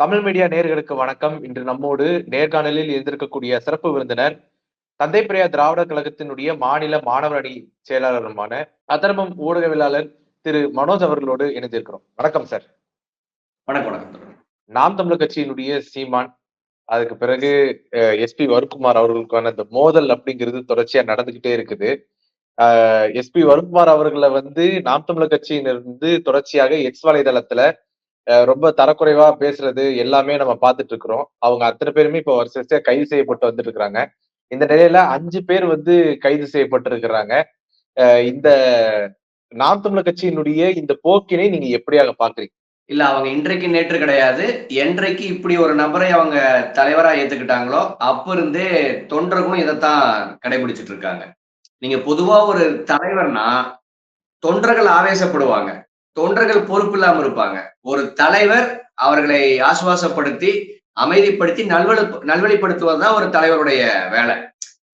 Tamil media நேர்களுக்கு வணக்கம். இன்று நம்மோடு நேர்காணலில் இருந்திருக்கக்கூடிய சிறப்பு விருந்தினர் தந்தை பெரியா திராவிடர் கழகத்தினுடைய மாநில மாணவர் அணி செயலாளருமான அதர்மம் ஊடகவியலாளர் திரு மனோஜ் அவர்களோடு இணைந்திருக்கிறோம். வணக்கம் சார். வணக்கம் வணக்கம் நாம் தமிழர் கட்சியினுடைய சீமான் அதுக்கு பிறகு எஸ்பி வருக்குமார் அவர்களுக்கான இந்த மோதல் அப்படிங்கிறது தொடர்ச்சியா நடந்துகிட்டே இருக்குது. எஸ்பி வருக்குமார் அவர்களை வந்து நாம் தமிழர் கட்சியிலிருந்து தொடர்ச்சியாக எக்ஸ் வலைதளத்துல ரொம்ப தரக்குறைவா பேசுறது எல்லாமே நம்ம பார்த்துட்டு இருக்கிறோம். அவங்க அத்தனை பேருமே இப்போ வருஷம் கைது செய்யப்பட்டு வந்துட்டு இருக்கிறாங்க இந்த நிலையில அஞ்சு பேர் வந்து கைது செய்யப்பட்டு இருக்கிறாங்க. இந்த நாம் தமிழர் கட்சியினுடைய இந்த போக்கினை நீங்க எப்படியாக பாக்குறீங்க? இல்ல அவங்க இன்றைக்கு நேற்று கிடையாது. என்றைக்கு இப்படி ஒரு நபரை அவங்க தலைவரா ஏத்துக்கிட்டாங்களோ அப்ப இருந்தே தொண்டர்களும் இதைத்தான் கடைபிடிச்சிட்டு இருக்காங்க. நீங்க பொதுவா ஒரு தலைவர்னா தொண்டர்கள் ஆவேசப்படுவாங்க. தொண்டர்கள் பொறுப்பு இல்லாம இருப்பாங்க. ஒரு தலைவர் அவர்களை ஆசுவாசப்படுத்தி அமைதிப்படுத்தி நல்வழி நல்வழிப்படுத்துவதுதான் ஒரு தலைவருடைய வேலை.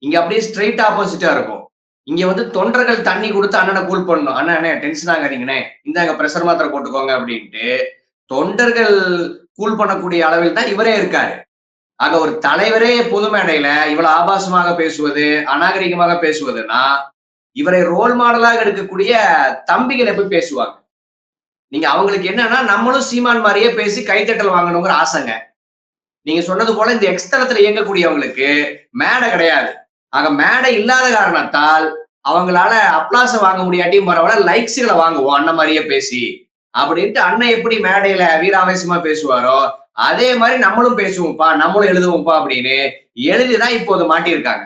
இங்க அப்படியே ஸ்ட்ரெயிட் ஆப்போசிட்டா இருக்கும். இங்க வந்து தொண்டர்கள் தண்ணி கொடுத்து அண்ணனை கூல் பண்ணணும். அண்ணா அண்ணே டென்ஷன் ஆகாதீங்கண்ணே. இந்தாங்க ப்ரெஷர் மாத்திரை போட்டுக்கோங்க அப்படின்ட்டு தொண்டர்கள் கூல் பண்ணக்கூடிய அளவில் தான் இவரே இருக்காரு. ஆக ஒரு தலைவரே பொது மேடையில இவ்வளவு ஆபாசமாக பேசுவது அநாகரிகமாக பேசுவதுன்னா இவரை ரோல் மாடலாக எடுக்கக்கூடிய தம்பிகள் எப்படி பேசுவாங்க. நீங்க அவங்களுக்கு என்னன்னா நம்மளும் சீமான் மாதிரியே பேசி கைத்தட்டல் வாங்கணுங்கிற ஆசைங்க. நீங்க சொன்னது போல இந்த எக்ஸ்தலத்துல இயங்கக்கூடியவங்களுக்கு மேடை கிடையாது. ஆக மேடை இல்லாத காரணத்தால் அவங்களால அப்ளாச வாங்க முடியாட்டியும் பரவாயில்ல லைக்ஸுகளை வாங்குவோம் அண்ணன் மாதிரியே பேசி. அப்படின்ட்டு அண்ணன் எப்படி மேடையில வீராவேசமா பேசுவாரோ அதே மாதிரி நம்மளும் பேசுவோம்ப்பா நம்மளும் எழுதுவோம்ப்பா அப்படின்னு எழுதிதான் இப்போது மாட்டியிருக்காங்க.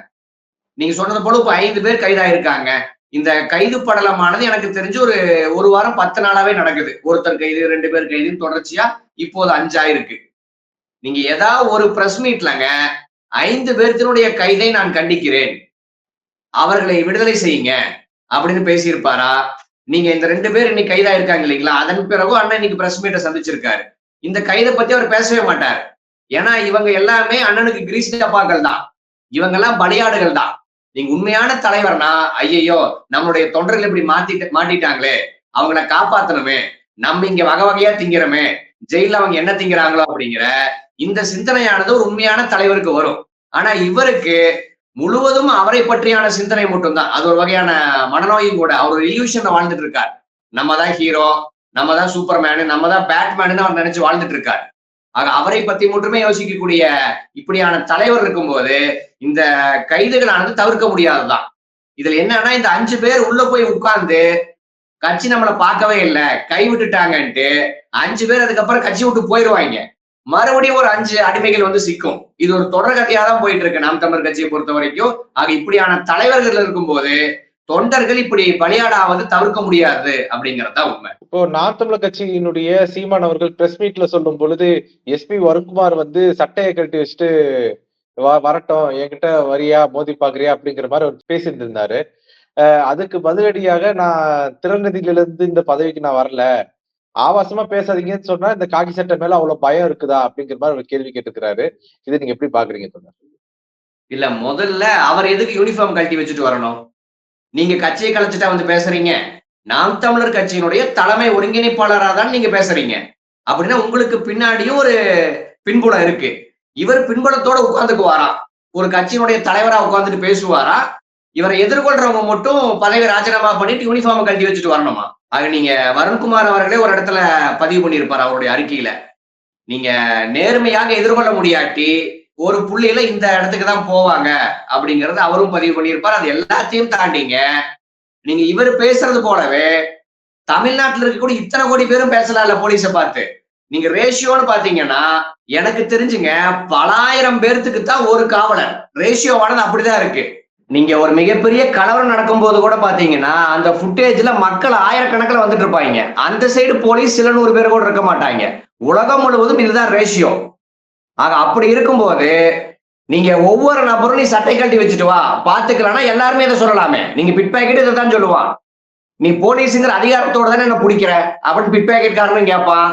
நீங்க சொன்னது போல இப்ப ஐந்து பேர் கைதாயிருக்காங்க. இந்த கைது படலமானது எனக்கு தெரிஞ்சு ஒரு ஒரு வாரம் பத்து நாளாவே நடக்குது. ஒருத்தர் கைது ரெண்டு பேர் கைதுன்னு தொடர்ச்சியா இப்போது அஞ்சாயிருக்கு. நீங்க ஏதாவது ஒரு பிரஸ் மீட்லங்க ஐந்து பேர்த்தினுடைய கைதை நான் கண்டிக்கிறேன். அவர்களை விடுதலை செய்யுங்க அப்படின்னு பேசியிருப்பாரா? நீங்க இந்த ரெண்டு பேர் இன்னைக்கு கைதா இருக்காங்க இல்லைங்களா? அதன் பிறகு அண்ணன் இன்னைக்கு பிரஸ் மீட்டை சந்திச்சிருக்காரு. இந்த கைதை பத்தி அவர் பேசவே மாட்டார். ஏன்னா இவங்க எல்லாமே அண்ணனுக்கு கிரீஸ் டப்பாக்கள் தான். இவங்க எல்லாம் பலியாடுகள் தான். நீங்க உண்மையான தலைவர்னா ஐயையோ நம்மளுடைய தொண்டர்கள் இப்படி மாத்திட்டு மாட்டிட்டாங்களே அவங்கள காப்பாத்தணுமே நம்ம இங்க வகை வகையா திங்கிறோமே ஜெயில அவங்க என்ன திங்கிறாங்களோ அப்படிங்கிற இந்த சிந்தனையானது ஒரு உண்மையான தலைவருக்கு வரும். ஆனா இவருக்கு முழுவதும் அவரை பற்றியான சிந்தனை மட்டும்தான். அது ஒரு வகையான மனநோயும் கூட. அவர் ஒரு இல்யூஷன்ல வாழ்ந்துட்டு இருக்கார். நம்ம தான் ஹீரோ நம்ம தான் சூப்பர்மேனு நம்ம தான் பேட்மேனு அவர் நினைச்சு வாழ்ந்துட்டு இருக்கார். ஆக அவரை பத்தி மட்டுமே யோசிக்கக்கூடிய இப்படியான தலைவர் இருக்கும்போது இந்த கைதுகளானது தவிர்க்க முடியாதுதான். இதுல என்னன்னா இந்த அஞ்சு பேர் உள்ள போய் உட்கார்ந்து கட்சி நம்மளை பார்க்கவே இல்லை கை விட்டுட்டாங்கன்ட்டு அஞ்சு பேர் அதுக்கப்புறம் கட்சி விட்டு போயிடுவாங்க மறுபடியும் ஒரு அஞ்சு அடிமைகள் வந்து சிக்கும். இது ஒரு தொடர் கதையா தான் போயிட்டு இருக்கு நாம் தமிழர் கட்சியை பொறுத்த வரைக்கும் ஆக இப்படியான தலைவர்கள் இருக்கும்போது தொண்டர்கள் இப்படி பலியாடாவது தவிர்க்க முடியாது அப்படிங்கறதா உண்மை. இப்போ நாம் தமிழர் கட்சியினுடைய சீமான் அவர்கள் பிரஸ் மீட்ல சொல்லும் பொழுது எஸ்பி வருண்குமார் வந்து சட்டையை கழட்டி வச்சுட்டு வ- வரட்டும் என்கிட்ட வரியா மோதி பாக்குறியா அப்படிங்கிற மாதிரி அவர் பேசிட்டு இருந்தாரு அதுக்கு பதிலடியாக நான் திறநிதியில இருந்து இந்த பதவிக்கு நான் வரல. ஆபாசமா பேசாதீங்கன்னு சொன்னா இந்த காக்கி சட்டை மேல அவ்வளவு பயம் இருக்குதா? அப்படிங்கிற மாதிரி ஒரு கேள்வி கேட்டுக்கிறாரு இதை நீங்க எப்படி பாக்குறீங்க தொண்டர் இல்ல முதல்ல அவர் எதுக்கு யூனிஃபார்ம் கழட்டி வச்சுட்டு வரணும்? நீங்க கட்சியை கலைச்சிட்டா வந்து பேசுறீங்க. நாம் தமிழர் கட்சியினுடைய தலைமை ஒருங்கிணைப்பாளராக தான் நீங்க பேசுறீங்க. அப்படின்னா உங்களுக்கு பின்னாடியும் ஒரு பின்புலம் இருக்கு. இவர் பின்புலத்தோட உட்கார்ந்துக்குவாரா? ஒரு கட்சியினுடைய தலைவரா உட்கார்ந்துட்டு பேசுவாரா? இவரை எதிர்கொள்றவங்க மட்டும் பதவி ராஜினாமா பண்ணிட்டு யூனிஃபார்ம் கழட்டி வச்சுட்டு வரணுமா? ஆக நீங்க வருண்குமார் அவர்களே ஒரு இடத்துல பதிவு பண்ணியிருப்பார் அவருடைய அறிக்கையில. நீங்க நேர்மையாக எதிர்கொள்ள முடியாட்டி ஒரு புள்ளியில இந்த இடத்துக்கு தான் போவாங்க அப்படிங்கறது அவரும் பதிவு பண்ணியிருப்பார். அது எல்லாத்தையும் தாண்டிங்க. நீங்க இவர் பேசுறது போலவே தமிழ்நாட்டில் இருக்கக்கூடிய இத்தனை கோடி பேரும் பேசலாம்ல போலீஸை பார்த்து. நீங்க ரேஷியோன்னு பாத்தீங்கன்னா எனக்கு தெரிஞ்சுங்க பலாயிரம் பேர்த்துக்கு தான் ஒரு காவலர். ரேஷியோவானது அப்படிதான் இருக்கு. நீங்க ஒரு மிகப்பெரிய கலவரம் நடக்கும்போது கூட பாத்தீங்கன்னா அந்த ஃபுட்டேஜ்ல மக்கள் ஆயிரக்கணக்கில் வந்துட்டு இருப்பாங்க. அந்த சைடு போலீஸ் சில நூறு பேர் கூட இருக்க மாட்டாங்க. உலகம் முழுவதும் இதுதான் ரேஷியோ. ஆக அப்படி இருக்கும்போது நீங்க ஒவ்வொரு நபரும் நீ சட்டை கழட்டி வச்சுட்டு வா பாத்துக்கலாம்னா எல்லாருமே இதை சொல்லலாமே. நீங்க பிட் பேக்கெட் இதை தான் சொல்லுவான். நீ போலீஸுங்கிற அதிகாரத்தோட தானே என்ன பிடிக்கிற? அப்படின்னு பிட் பேக்கெட் காரணம் கேட்பான்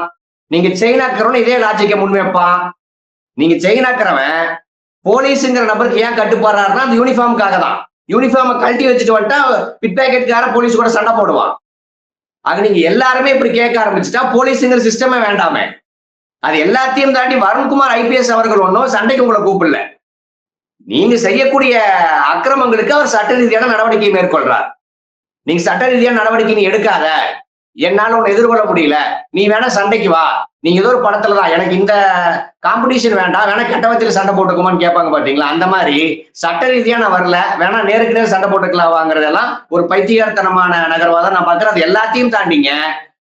நீங்க செயினாக்கிறவன் இதே லாஜிக்க முன்வைப்பான். நீங்க செயினாக்கிறவன் போலீஸுங்கிற நபருக்கு ஏன் கட்டுப்பாடுறாருன்னா அந்த யூனிஃபார்முக்காக தான். யூனிஃபார்மை கழட்டி வச்சுட்டு வந்துட்டா பிட் பாக்கெட்கார போலீஸ் கூட சண்டை போடுவான். ஆக நீங்க எல்லாருமே இப்படி கேட்க ஆரம்பிச்சுட்டா போலீஸுங்கிற சிஸ்டமே வேண்டாமே. அது எல்லாத்தையும் தாண்டி வருண்குமார் ஐபிஎஸ் அவர்கள் ஒன்றும் சண்டைக்கு உங்களை கூப்பிடல. நீங்க செய்யக்கூடிய அக்கிரமங்களுக்கு அவர் சட்ட ரீதியான நடவடிக்கை மேற்கொள்றார். நீங்க சட்ட ரீதியான நடவடிக்கை நீ எடுக்காத. என்னால உன்னை எதிர்கொள்ள முடியல. நீ வேணா சண்டைக்கு வா. நீங்க ஏதோ ஒரு படத்துல தான் எனக்கு இந்த காம்படிஷன் வேண்டாம். வேணா கெட்டவத்தில் சண்டை போட்டுக்குமான்னு கேட்பாங்க பாத்தீங்களா? அந்த மாதிரி சட்ட ரீதியா நான் வரல. வேணா நேருக்கு நேர் சண்டை போட்டுக்கலாம்ங்கிறதெல்லாம் ஒரு பைத்தியகாரத்தனமான நகர்வாதான் நான் பாக்குறேன். அது எல்லாத்தையும் தாண்டிங்க.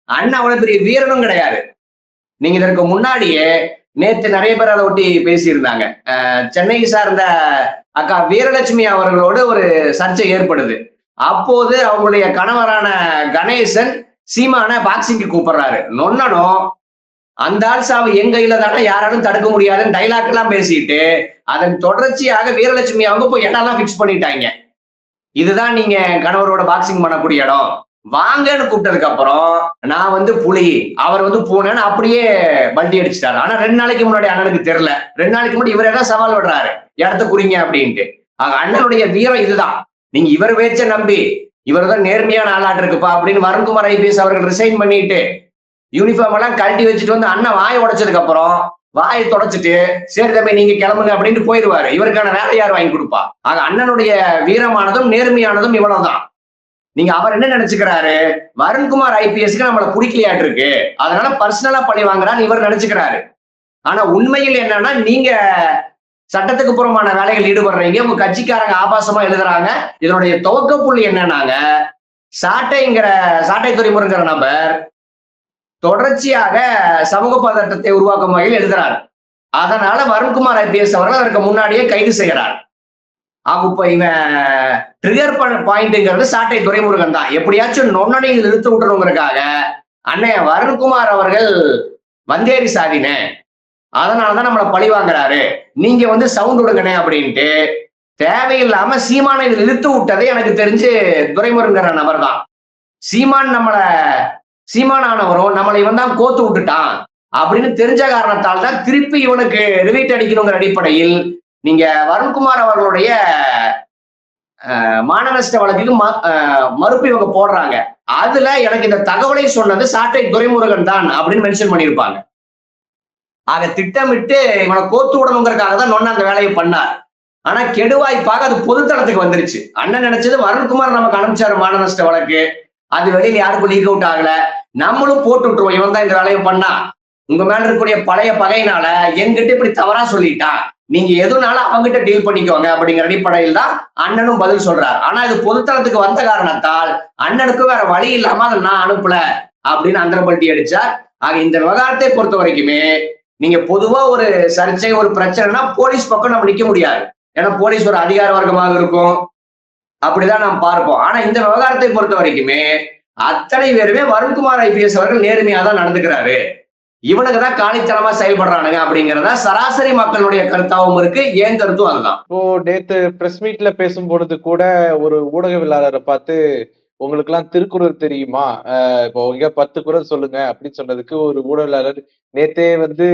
அண்ணன் அவ்வளவு பெரிய வீரனும் கிடையாது. நீங்க இதற்கு முன்னாடியே நேத்து நிறைய பேர் அதை ஒட்டி பேசியிருந்தாங்க. சென்னை சென்னையை சார்ந்த அக்கா வீரலட்சுமி அவர்களோடு ஒரு சர்ச்சை ஏற்படுது. அப்போது அவங்களுடைய கணவரான கணேசன் சீமான பாக்ஸிங்க்கு கூப்பிடுறாரு. நொன்னனும் அந்த ஆள் சாவு என் கையில தானே? யாராலும் தடுக்க முடியாதுன்னு டைலாக் எல்லாம் பேசிட்டு அதன் தொடர்ச்சியாக வீரலட்சுமி அவங்க போய் இடம்லாம் ஃபிக்ஸ் பண்ணிட்டாங்க. இதுதான் நீங்க கணவரோட பாக்ஸிங் பண்ணக்கூடிய இடம். வாங்கன்னு கூப்பிட்டதுக்கு அப்புறம் நான் வந்து புலி அவர் வந்து பூனைன்னு அப்படியே பல்டி அடிச்சிட்டாரு. ஆனா ரெண்டு நாளைக்கு முன்னாடி அண்ணனுக்கு தெரியல. ரெண்டு நாளைக்கு முன்னாடி இவரே தான் சவால் விடுறாரு. இடத்த குறிங்க அப்படின்ட்டு. ஆக அண்ணனுடைய வீரம் இதுதான். நீங்க இவர் பேச்ச நம்பி இவர் தான் நேர்மையான ஆளாட்டு இருக்குப்பா அப்படின்னு வருண்குமார் ஐபிஎஸ் அவர்கள் ரிசைன் பண்ணிட்டு யூனிஃபார்ம் எல்லாம் கழட்டி வச்சுட்டு வந்து அண்ணன் வாயை உடைச்சதுக்கு அப்புறம் வாயை தொடச்சிட்டு சரி தம்பி நீங்க கிளம்புங்க அப்படின்ட்டு போயிடுவாரு. இவருக்கான வேலை யார் வாங்கி கொடுப்பா? ஆக அண்ணனுடைய வீரமானதும் நேர்மையானதும் இவ்வளவுதான். நீங்க அவர் என்ன நினைச்சுக்கிறாரு? வருண்குமார் ஐபிஎஸ்க்கு நம்மள பிடிக்கலையாட்டு இருக்கு அதனால பர்சனலா பழி வாங்குறான்னு இவர் நினைச்சுக்கிறாரு. ஆனா உண்மையில் என்னன்னா நீங்க சட்டத்துக்கு புறமான வேலைகள் ஈடுபடுறீங்க. உங்க கட்சிக்காரங்க ஆபாசமா எழுதுறாங்க. இதனுடைய துவக்க புள்ளி என்னன்னாங்க சாட்டைங்கிற சாட்டை துறைமுறைங்கிற நபர் தொடர்ச்சியாக சமூக பதட்டத்தை உருவாக்கும் வகையில் எழுதுறாரு. அதனால வருண்குமார் ஐபிஎஸ் அவர்கள் அதற்கு முன்னாடியே கைது செய்கிறார். அப்ப இவன் ட்ரிகர் பாயிண்ட்ங்கிறது சாட்டை துறைமுருகன் தான். எப்படியாச்சும் நொன்னணியில் இழுத்து விட்டுறவங்களுக்காக அண்ணன் வருண்குமார் அவர்கள் வந்தேரி சாதினே. அதனாலதான் நம்மளை பழி வாங்குறாரு. நீங்க வந்து சவுண்ட் விடுங்கண்ணே அப்படின்ட்டு தேவையில்லாம சீமானை இதில் இழுத்து விட்டதே எனக்கு தெரிஞ்சு துரைமுருங்கிற நபர் தான். சீமான் நம்மளை சீமான் ஆனவரும் நம்மளை இவன் தான் கோத்து விட்டுட்டான். அப்படின்னு தெரிஞ்ச காரணத்தால் தான் திருப்பி இவனுக்கு ரிவீட் அடிக்கணுங்கிற அடிப்படையில் நீங்க வருண்குமார் அவர்களுடைய அஹ், வழக்குக்கு ம- மறுப்பு இவங்க போடுறாங்க. அதுல எனக்கு இந்த தகவலை சொன்னது சாட்டை துரைமுருகன் தான் அப்படின்னு மென்ஷன் பண்ணியிருப்பாங்க. ஆக திட்டமிட்டு இவனை கோத்து விடணுங்கிறதுக்காக தான் நொன்ன அந்த வேலையை பண்ணார். ஆனா கெடுவாய்ப்பாக அது பொதுத்தளத்துக்கு வந்துருச்சு. அண்ணன் நினைச்சது வருண்குமார் நமக்கு அனுப்பிச்சாரு மானநஷ்ட வழக்கு. அது வெளியில யாருக்கும் லீக் அவுட் ஆகல. நம்மளும் போட்டு விட்டுருவோம். இவன் தான் இந்த வேலையை பண்ணா உங்க மேல இருக்கக்கூடிய பழைய பகையினால என்கிட்ட இப்படி தவறா சொல்லிட்டான். நீங்க எதுனாலும் அவங்ககிட்ட டீல் பண்ணிக்கோங்க அப்படிங்கிற அடிப்படையில் தான் அண்ணனும் பதில் சொல்றாரு. ஆனா இது பொதுத்தளத்துக்கு வந்த காரணத்தால் அண்ணனுக்கு வேற வழி இல்லாம அதை நான் அனுப்பல அப்படின்னு அந்தரப்பட்டி அடிச்சார். ஆக இந்த விவகாரத்தை பொறுத்த வரைக்குமே நீங்க பொதுவா ஒரு சர்ச்சை ஒரு பிரச்சனைனா போலீஸ் பக்கம் நம்ம நிக்க முடியாது. ஏன்னா போலீஸ் ஒரு அதிகார வர்க்கமாக இருக்கும். அப்படிதான் நாம் பார்ப்போம். ஆனா இந்த விவகாரத்தை பொறுத்த வரைக்குமே அத்தனை பேருமே வருண்குமார் ஐபிஎஸ் அவர்கள் நேர்மையா தான் நடந்துக்கிறாரு. இவனுக்கு தான் காலித்தனமா செயல்படுறானுங்க அப்படிங்கறத சராசரி மக்களுடைய கருத்தாவும் இருக்கு. ஏன் கருத்தும் அதுதான். இப்போ நேத்து பிரஸ் மீட்ல பேசும்பொழுது கூட ஒரு ஊடகவியலாளரை பார்த்து உங்களுக்கு எல்லாம் திருக்குறள் தெரியுமா? இப்போ உங்க பத்து குறள் சொல்லுங்க அப்படின்னு சொன்னதுக்கு ஒரு ஊடகவியலாளர் நேத்தே வந்து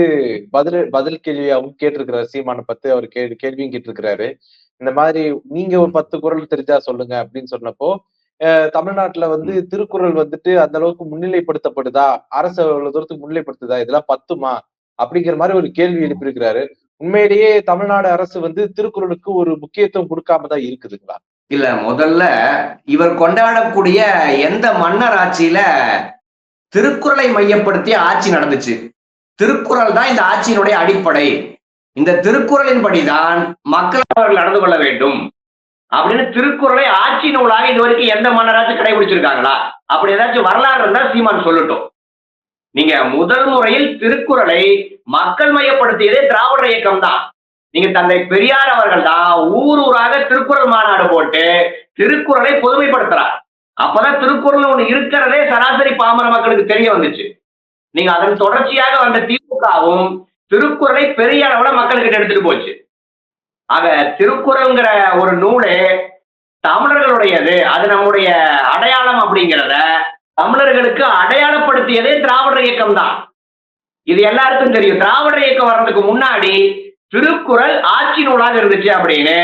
பதில் பதில் கேள்வியாவும் கேட்டிருக்கிறாரு. சீமான பத்து அவர் கேள்வி கேள்வியும் கேட்டிருக்கிறாரு. இந்த மாதிரி நீங்க ஒரு பத்து குறள் தெரிஞ்சா சொல்லுங்க அப்படின்னு சொன்னப்போ தமிழ்நாட்டுல வந்து திருக்குறள் வந்துட்டு அந்த அளவுக்கு முன்னிலைப்படுத்தப்படுதா? அரசு அவ்வளவு தூரத்துக்கு முன்னிலைப்படுத்துதா? இதெல்லாம் பத்துமா? அப்படிங்கிற மாதிரி ஒரு கேள்வி எழுப்பியிருக்கிறாரு. உண்மையிலேயே தமிழ்நாடு அரசு வந்து திருக்குறளுக்கு ஒரு முக்கியத்துவம் கொடுக்காம தான் இருக்குதுங்களா? இல்ல முதல்ல இவர் கொண்டாடக்கூடிய எந்த மன்னர் ஆட்சியில திருக்குறளை மையப்படுத்தி ஆட்சி நடந்துச்சு? திருக்குறள் தான் இந்த ஆட்சியினுடைய அடிப்படை. இந்த திருக்குறளின் படிதான் மக்கள் அவர்கள் நடந்து கொள்ள வேண்டும். அப்படின்னு திருக்குறளை ஆட்சி நூலாக இது வரைக்கும் எந்த மன்னராச்சும் கடைபிடிச்சிருக்காங்களா? அப்படி ஏதாச்சும் வரலாறு இருந்தா சீமான் சொல்லட்டும். நீங்க முதல் முறையில் திருக்குறளை மக்கள் மையப்படுத்தியதே திராவிட இயக்கம் தான் நீங்க தந்தை பெரியார் அவர்கள் தான் ஊர் ஊராக திருக்குறள் மாநாடு போட்டு திருக்குறளை பொதுமைப்படுத்துறார். அப்பதான் திருக்குறள் ஒண்ணு இருக்கிறதே சராசரி பாமர மக்களுக்கு தெரிய வந்துச்சு. நீங்க அதன் தொடர்ச்சியாக வந்த திமுகவும் திருக்குறளை பெரிய அளவுல மக்களுக்கு எடுத்துட்டு போச்சு. ஆக திருக்குறள்ங்கிற ஒரு நூலே தமிழர்களுடையது. அது நம்முடைய அடையாளம் அப்படிங்கிறத தமிழர்களுக்கு அடையாளப்படுத்தியதே திராவிடர் இயக்கம் தான். இது எல்லாருக்கும் தெரியும். திராவிடர் இயக்கம் வர்றதுக்கு முன்னாடி திருக்குறள் ஆட்சி நூலாக இருந்துச்சு அப்படின்னு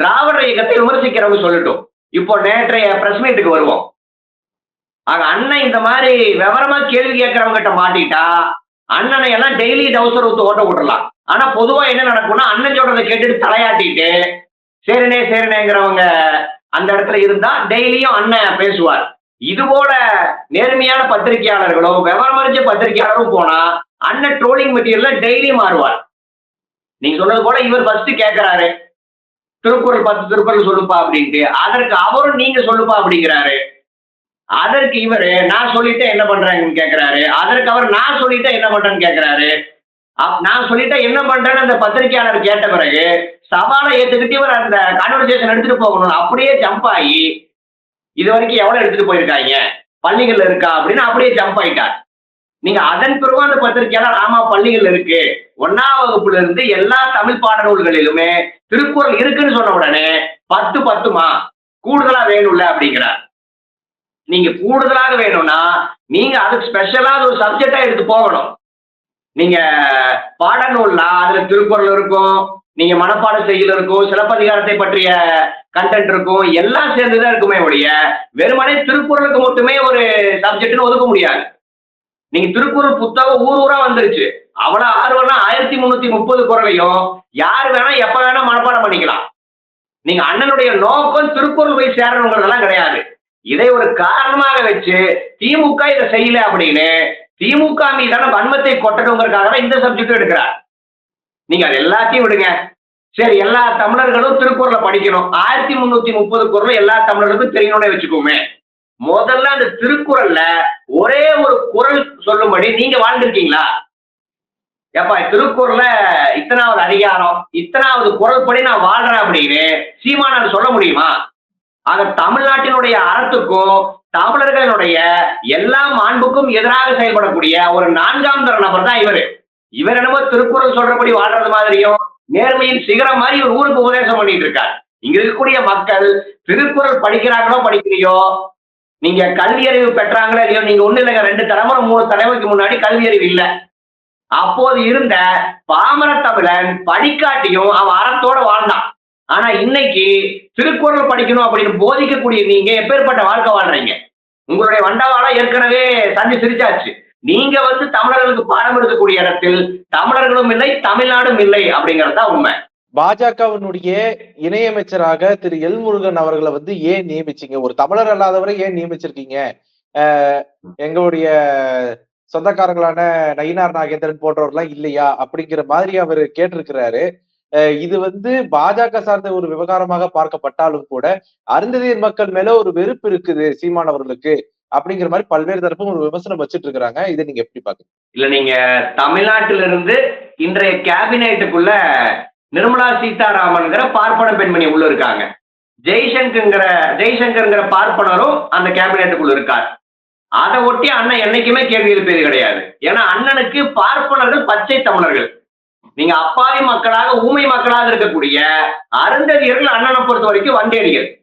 திராவிட இயக்கத்தை விமர்சிக்கிறவங்க சொல்லட்டும். இப்போ நேற்றைய பிரஸ் மீட்டுக்கு வருவோம். ஆக அண்ணன் இந்த மாதிரி விவரமா கேள்வி கேட்கறவங்க கிட்ட மாட்டிட்டா அண்ணனை எல்லாம் டெய்லி டவுசர் ஊத்து ஓட்ட விட்டுறலாம். ஆனா பொதுவா என்ன நடக்கும்னா அண்ணன் சொல்றதை கேட்டுட்டு தலையாட்டிட்டு சரினே சரினேங்கிறவங்க அந்த இடத்துல இருந்தா டெய்லியும் அண்ணன் பேசுவார். இது போல நேர்மையான பத்திரிகையாளர்களும் விவரமறிஞ்ச பத்திரிகையாளரும் போனா அண்ணன் ட்ரோலிங் மெட்டீரியல்ல டெய்லி மாறுவார். நீங்க சொன்னது போல இவர் ஃபர்ஸ்ட் கேட்கிறாரு திருக்குறள் பத்து திருக்குறள் சொல்லுப்பா அப்படின்ட்டு. அதற்கு அவரும் நீங்க சொல்லுப்பா அப்படிங்கிறாரு. அதற்கு இவரு நான் சொல்லிட்டேன் என்ன பண்றாங்கன்னு கேக்குறாரு. அதற்கு அவர் நான் சொல்லிட்டேன் என்ன பண்றேன்னு கேக்குறாரு. அப்- நான் சொல்லிட்டேன் என்ன பண்றேன்னு அந்த பத்திரிகையாளர் கேட்ட பிறகு சவாலை ஏத்துக்கிட்டு இவர் அந்த கான்வர்சேஷன் எடுத்துட்டு போகணும். அப்படியே ஜம்ப் ஆகி இது வரைக்கும் எவ்வளவு எடுத்துட்டு போயிருக்காங்க? பள்ளிகள்ல இருக்கா? அப்படின்னு அப்படியே ஜம்ப் ஆயிட்டார். நீங்க அதன் பிறகு அந்த பத்திரிகையாளர் ஆமா பள்ளிகள் இருக்கு. ஒன்னாம் வகுப்புல இருந்து எல்லா தமிழ் பாட நூல்களிலுமே திருக்குறள் இருக்குன்னு சொன்ன உடனே பத்து பத்துமா? கூடுதலா வேணும்ல? அப்படிங்கிறார். நீங்க கூடுதலாக வேணும்னா நீங்க அதுக்கு ஸ்பெஷலா அது ஒரு சப்ஜெக்டா எடுத்து போகணும். நீங்க பாடநூல்னா அதுல திருக்குறள் இருக்கும் நீங்க மனப்பாட செய்யல் இருக்கும் சிலப்பதிகாரத்தை பற்றிய கண்டென்ட் இருக்கும் எல்லாம் சேர்ந்துதான் இருக்குமே ஒழிய வெறுமனே திருக்குறளுக்கு மட்டுமே ஒரு சப்ஜெக்ட்னு ஒதுக்க முடியாது. நீங்க திருக்குறள் புத்தகம் ஊர் ஊரா வந்துருச்சு. அவ்வளவு ஆர்வம்னா ஆயிரத்தி முன்னூத்தி முப்பது குறளையும் யார் வேணா எப்ப வேணா மனப்பாடம் பண்ணிக்கலாம். நீங்க அண்ணனுடைய நோக்கம் திருக்குறள் போய் சேரணுங்கிறதெல்லாம் கிடையாது. இதை ஒரு காரணமாக வச்சு திமுக இதை செய்யல அப்படின்னு திமுக மீதான வன்மத்தை கொட்டணுங்கிறதுக்காக தான் இந்த சப்ஜெக்ட் எடுக்கிறார். நீங்க அது எல்லாத்தையும் விடுங்க. சரி எல்லா தமிழர்களும் திருக்குறளை படிக்கணும். ஆயிரத்தி முன்னூத்தி முப்பது குரல் எல்லா தமிழர்களுக்கும் தெரியணும்னு வச்சுக்கோமே. முதல்ல அந்த திருக்குறள்ல ஒரே ஒரு குறள் சொல்லும்படி நீங்க வாழ்ந்திருக்கீங்களா? ஏப்பா திருக்குறள்ல இத்தனாவது அதிகாரம் இத்தனாவது குரல் படி நான் வாழ்றேன் அப்படின்னு சீமானார் சொல்ல முடியுமா? ஆக தமிழ்நாட்டினுடைய அறத்துக்கும் தமிழர்களுடைய எல்லா மாண்புக்கும் எதிராக செயல்படக்கூடிய ஒரு நான்காம் தர நபர் தான் இவர். இவர் என்னமோ திருக்குறள் சொல்றபடி வாழ்றது மாதிரியும் நேர்மையின் சிகரம் மாதிரி இவர் ஊருக்கு உபதேசம் பண்ணிட்டு இருக்கார். இங்க இருக்கக்கூடிய மக்கள் திருக்குறள் படிக்கிறாங்களோ படிக்கலையோ நீங்க கல்வி அறிவு பெற்றாங்களோ இல்லையோ நீங்க ஒண்ணு இல்லைங்க ரெண்டு தலைமுறை மூணு தலைமுறைக்கு முன்னாடி கல்வி அறிவு இல்லை. அப்போது இருந்த பாமர தமிழன் படிக்காட்டியும் அவன் அறத்தோட வாழ்ந்தான். ஆனா இன்னைக்கு திருக்குறள் படிக்கணும் அப்படின்னு போதிக்கக்கூடிய நீங்க எப்பேற்பட்ட வாழ்க்கை வாழ்றீங்க? உங்களுடைய வண்டவாளம் ஏற்கனவே தண்ணி சிரிச்சாச்சு. நீங்க வந்து தமிழர்களுக்கு பாடம் எடுக்கக்கூடிய இடத்தில் தமிழர்களும் இல்லை தமிழ்நாடும் இல்லை அப்படிங்கிறது தான் உண்மை. பாஜகவினுடைய இணையமைச்சராக திரு எல் முருகன் அவர்களை வந்து ஏன் நியமிச்சீங்க? ஒரு தமிழர் அல்லாதவரை ஏன் நியமிச்சிருக்கீங்க? எங்களுடைய சொந்தக்காரங்களான நயினார் நாகேந்திரன் போன்றவர்லாம் இல்லையா? அப்படிங்கிற மாதிரி அவர் கேட்டிருக்கிறாரு. இது வந்து பாஜக சார்ந்த ஒரு விவகாரமாக பார்க்கப்பட்டாலும் கூட அருந்ததியர் மக்கள் மேல ஒரு வெறுப்பு இருக்குது சீமான் அவர்களுக்கு அப்படிங்கிற மாதிரி பல்வேறு தரப்பும் ஒரு விமர்சனம் வச்சுட்டு இருக்காங்க இதை நீங்க எப்படி பாக்குறீங்க இல்ல நீங்க தமிழ்நாட்டிலிருந்து இன்றைய கேபினெட்டுக்குள்ள நிர்மலா சீதாராமன்கிற பார்ப்பன பெண்மணி உள்ள இருக்காங்க. ஜெய்சங்கர்ங்கிற ஜெய்சங்கர்ங்கிற பார்ப்பனரும் அந்த கேபினெட்டுக்குள்ள இருக்கார். அதை ஒட்டி அண்ணன் என்னைக்குமே கேள்வி எழுப்பியது கிடையாது. ஏன்னா அண்ணனுக்கு பார்ப்பனர்கள் பச்சை தமிழர்கள். நீங்க அப்பாவி மக்களாக ஊமை மக்களாக இருக்கக்கூடிய அருந்ததியர்கள் அண்ணனை பொறுத்த வரைக்கும் வந்தேரிகள்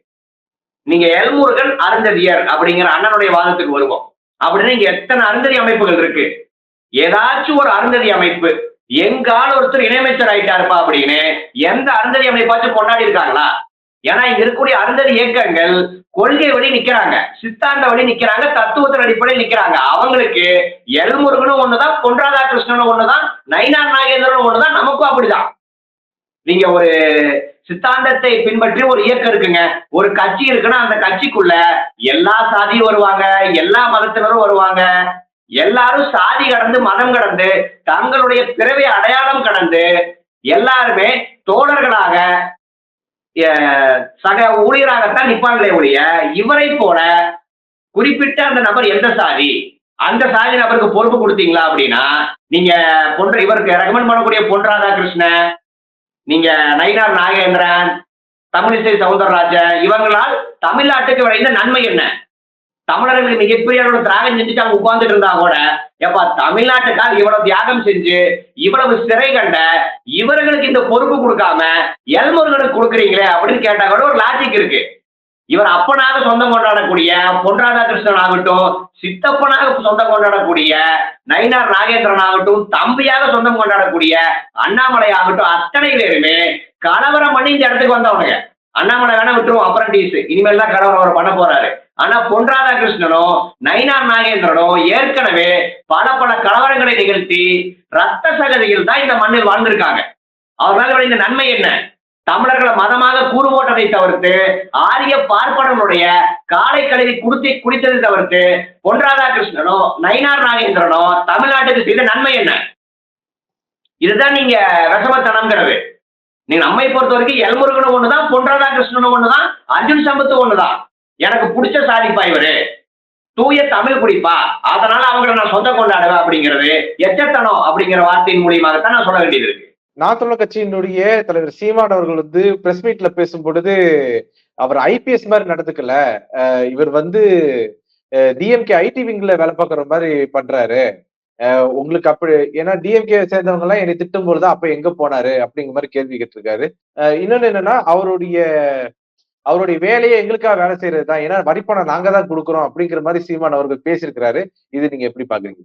நீங்க எல்முருகன் அருந்ததியர் அப்படிங்கிற அண்ணனுடைய வாதத்துக்கு வருவோம். அப்படின்னு இங்க எத்தனை அருந்ததி அமைப்புகள் இருக்கு? ஏதாச்சும் ஒரு அருந்ததி அமைப்பு. எங்கால ஒருத்தர் இணையமைச்சர் ஆயிட்டாருப்பா அப்படின்னு எந்த அருந்ததி அமைப்பாச்சும் கொண்டாடி இருக்காங்களா? ஏன்னா இங்க இருக்கக்கூடிய அருந்ததி இயக்கங்கள் கொள்கை வழி நிக்கிறாங்க சித்தாந்த வழி நிக்கிறாங்க தத்துவத்தின் அடிப்படையில் நிக்கிறாங்க. அவங்களுக்கு எல்முருகனும் ஒண்ணுதான் பொன்ராதா கிருஷ்ணனும் ஒண்ணுதான் நயினார் நாகேந்திரனும் ஒண்ணுதான் நமக்கும் அப்படிதான். நீங்க ஒரு சித்தாந்தத்தை பின்பற்றி ஒரு இயக்கம் இருக்குங்க. ஒரு கட்சி இருக்குன்னா அந்த கட்சிக்குள்ள எல்லா சாதியும் வருவாங்க எல்லா மதத்தினரும் வருவாங்க. எல்லாரும் சாதி கடந்து மதம் கடந்து தங்களுடைய பிறவை அடையாளம் கடந்து எல்லாருமே தோழர்களாக சக ஊழியராகத்தான் நிப்பாங்களே ஒழிய இவரை போல குறிப்பிட்ட அந்த நபர் எந்த சாதி? அந்த சாதி நபருக்கு பொறுப்பு கொடுத்தீங்களா அப்படின்னா நீங்க பொன்ற இவருக்கு ரெக்கமெண்ட் பண்ணக்கூடிய பொன் ராதாகிருஷ்ணன் நீங்க நயினார் நாகேந்திரன் தமிழிசை சவுந்தரராஜன் இவங்களால் தமிழ்நாட்டுக்கு விளைந்த நன்மை என்ன? தமிழர்களுக்கு மிகப்பெரிய அளவு தியாகம் செஞ்சுட்டு அவங்க உட்கார்ந்துட்டு இருந்தா கூட எப்பா தமிழ்நாட்டுக்காக இவ்வளவு தியாகம் செஞ்சு இவ்வளவு சிறை கண்ட இவர்களுக்கு இந்த பொறுப்பு கொடுக்காம எல்முருகனுக்கு கொடுக்குறீங்களே அப்படின்னு கேட்டா கூட ஒரு லாஜிக் இருக்கு. இவர் அப்பனாக சொந்தம் கொண்டாடக்கூடிய பொன் ராதாகிருஷ்ணன் ஆகட்டும் சித்தப்பனாக சொந்தம் கொண்டாடக்கூடிய நயினார் நாகேந்திரன் ஆகட்டும் தம்பியாக சொந்தம் கொண்டாடக்கூடிய அண்ணாமலை ஆகட்டும் அத்தனை பேருமே கலவரம் பண்ணி இந்த இடத்துக்கு வந்தவனுங்க. அண்ணாமலை வேணா விட்டுருவோம் அப்ரண்டிஸ் இனிமேல் தான் கடவுள் அவர் பண்ண போறாரு. ஆனா பொன் ராதாகிருஷ்ணனும் நயினார் நாகேந்திரனும் ஏற்கனவே பல பல கலவரங்களை நிகழ்த்தி ரத்த சகதியில் தான் இந்த மண்ணில் வாழ்ந்திருக்காங்க. அவர்களால் விளைந்த நன்மை என்ன? தமிழர்களை மதமாக கூறு போட்டதை தவிர்த்து ஆரிய பார்ப்பனனுடைய காலை கழுவி குடித்து குடித்ததை தவிர்த்து பொன் ராதாகிருஷ்ணனும் நயினார் நாகேந்திரனும் தமிழ்நாட்டுக்கு செய்த நன்மை என்ன? இதுதான் நீங்க விஷமத்தனம்ங்கிறது நீங்க நம்மை பொறுத்த வரைக்கும் எல்முருகனும் ஒண்ணுதான் பொன் ராதாகிருஷ்ணனும் ஒண்ணுதான் அர்ஜுன் சம்பத்து ஒண்ணுதான். எனக்கு பிடிச்ச சாதிப்பா இவரு. தூய தமிழ் குடிப்பா. அதனால அவங்களை நான் சொந்த கொண்டாடுவேன் அப்படிங்கிறது எச்சத்தனம் அப்படிங்கிற வார்த்தையின் மூலியமாகத்தான் நான் சொல்ல வேண்டியது இருக்கு. நாம் கட்சியினுடைய தலைவர் சீமான் அவர்கள் வந்து பிரஸ் மீட்ல பேசும் பொழுது அவர் ஐபிஎஸ் மாதிரி நடந்துக்கல. அஹ் இவர் வந்து டிஎம்கே ஐடி விங்ல வேலை பார்க்குற மாதிரி பண்றாரு. உங்களுக்கு அப்படி ஏன்னா டிஎம்கே சேர்ந்தவங்க எல்லாம் என்னை திட்டும் பொழுது அப்ப எங்க போனாரு அப்படிங்கிற மாதிரி கேள்வி கேட்டிருக்காரு. அஹ் இன்னொன்னு என்னன்னா அவருடைய அவருடைய வேலையை எங்களுக்காக வேலை செய்யறது தான். ஏன்னா வரிப்பணம் நாங்க தான் கொடுக்குறோம் அப்படிங்கிற மாதிரி சீமான் அவர்கள் பேசியிருக்கிறாரு. இது நீங்க எப்படி பாக்குறீங்க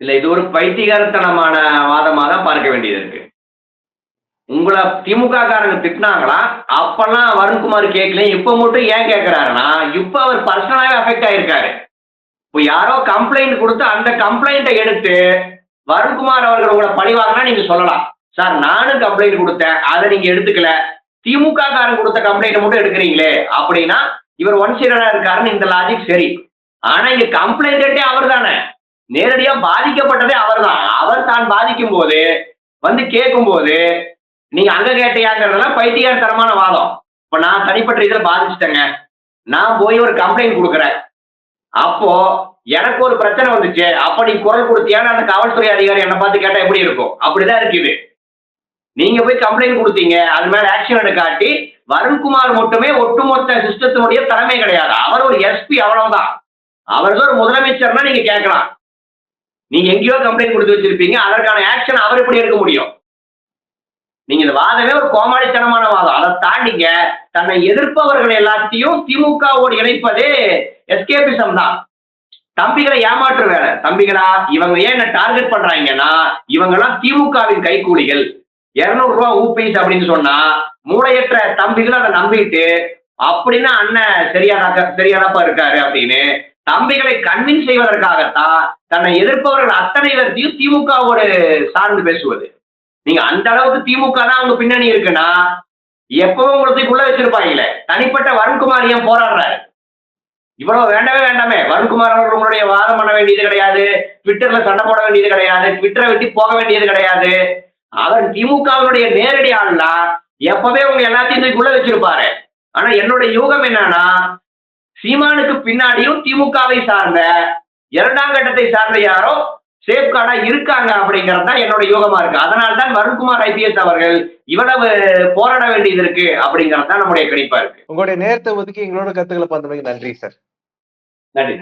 இல்ல இது ஒரு பைத்தியகாரத்தனமான வாதமா தான் பார்க்க வேண்டியது இருக்கு. உங்களை திமுக காரங்க திட்டினாங்களா? அப்பெல்லாம் வருண்குமார் கேட்கல இப்ப மட்டும் ஏன் கேட்கிறாருன்னா இப்ப அவர் பர்சனலாவே அஃபெக்ட் ஆயிருக்காரு. இப்போ யாரோ கம்ப்ளைண்ட் கொடுத்து அந்த கம்ப்ளைண்ட்டை எடுத்து வருண்குமார் அவர்கள் உங்களை பழிவாங்கன்னா நீங்க சொல்லலாம். சார் நானும் கம்ப்ளைண்ட் கொடுத்தேன். அதை நீங்க எடுத்துக்கல. திமுக காரன் கொடுத்த கம்ப்ளைண்ட் மட்டும் எடுக்கிறீங்களே. அப்படின்னா இவர் ஒன் சீரடா இருக்காருன்னு இந்த லாஜிக் சரி. ஆனா இங்க கம்ப்ளைண்டே அவர் தானே நேரடியா பாதிக்கப்பட்டதே அவர் தான் அவர் தான் பாதிக்கும் போது வந்து கேட்கும் போது நீங்க அங்க கேட்டையாங்கிறதெல்லாம் பைத்தியாரத்தனமான வாதம். இப்ப நான் தனிப்பட்ட இதில் பாதிச்சுட்டேங்க. நான் போய் ஒரு கம்ப்ளைண்ட் கொடுக்குறேன். அப்போ எனக்கு ஒரு பிரச்சனை வந்துச்சு. அப்ப நீ குரல் கொடுத்தியான்னு அந்த காவல்துறை அதிகாரி என்ன பார்த்து கேட்டா எப்படி இருக்கும்? அப்படிதான் இருக்குது. நீங்க போய் கம்ப்ளைண்ட் கொடுத்தீங்க. அது மேல ஆக்ஷன் எடுக்காட்டி வருண்குமார் மட்டுமே ஒட்டுமொத்த சிஸ்டத்தினுடைய தலைமை கிடையாது. அவர் ஒரு எஸ்பி அவ்வளவுதான். அவர் ஒரு முதலமைச்சர்னா நீங்க கேட்கலாம். நீங்க எங்கேயோ கம்ப்ளைண்ட் கொடுத்து வச்சிருப்பீங்க. அதற்கான ஆக்ஷன் அவர் எப்படி எடுக்க முடியும்? நீங்க இந்த வாதமே ஒரு கோமாளித்தனமான வாதம். அதை தாண்டிங்க தன்னை எதிர்ப்பவர்கள் எல்லாத்தையும் திமுகவோடு இணைப்பதே எஸ்கேபிசம் தான் தம்பிகளை ஏமாற்று வேலை. தம்பிகளா இவங்க ஏன் என்ன டார்கெட் பண்றாங்கன்னா இவங்கெல்லாம் திமுகவின் கைகூலிகள். இருநூறு ரூபா ஊபிஸ் அப்படின்னு சொன்னா மூளையற்ற தம்பிகளை அதை நம்பிட்டு அப்படின்னா அண்ணன் சரியானாக்க சரியானப்பா இருக்காரு அப்படின்னு தம்பிகளை கன்வின்ஸ் செய்வதற்காகத்தான் தன்னை எதிர்ப்பவர்கள் அத்தனை பேர்த்தையும் திமுகவோடு சார்ந்து பேசுவது. நீங்க அந்த அளவுக்கு திமுக தான் அவங்க பின்னணி இருக்குன்னா எப்பவும் உங்களுக்குள்ள வச்சிருப்பாங்களே தனிப்பட்ட வருண்குமார் ஏன் போராடுறாரு? இவ்வளவு வேண்டவே வேண்டாமே. வருண்குமார் அவர்கள் உங்களுடைய வாதம் பண்ண வேண்டியது கிடையாது. ட்விட்டர்ல சண்டை போட வேண்டியது கிடையாது. ட்விட்டரை வெட்டி போக வேண்டியது கிடையாது. அவர் திமுகவினுடைய நேரடி ஆள்னா எப்பவே உங்க எல்லாத்தையும் தூக்கி உள்ள வச்சிருப்பாரு. ஆனா என்னோட யூகம் என்னன்னா சீமானுக்கு பின்னாடியும் திமுகவை சார்ந்த இரண்டாம் கட்டத்தை சார்ந்த யாரோ சேஃப்கார்டா இருக்காங்க அப்படிங்கிறது தான் என்னோட யோகமா இருக்கு. அதனால தான் வருண்குமார் ஐபிஎஸ் அவர்கள் இவ்வளவு போராட வேண்டியது இருக்கு அப்படிங்கிறது தான் நம்முடைய கணிப்பா இருக்கு. உங்களுடைய நேரத்தை ஒதுக்கி எங்களோட கருத்துக்களை பந்தமைக்கு நன்றி சார். நன்றி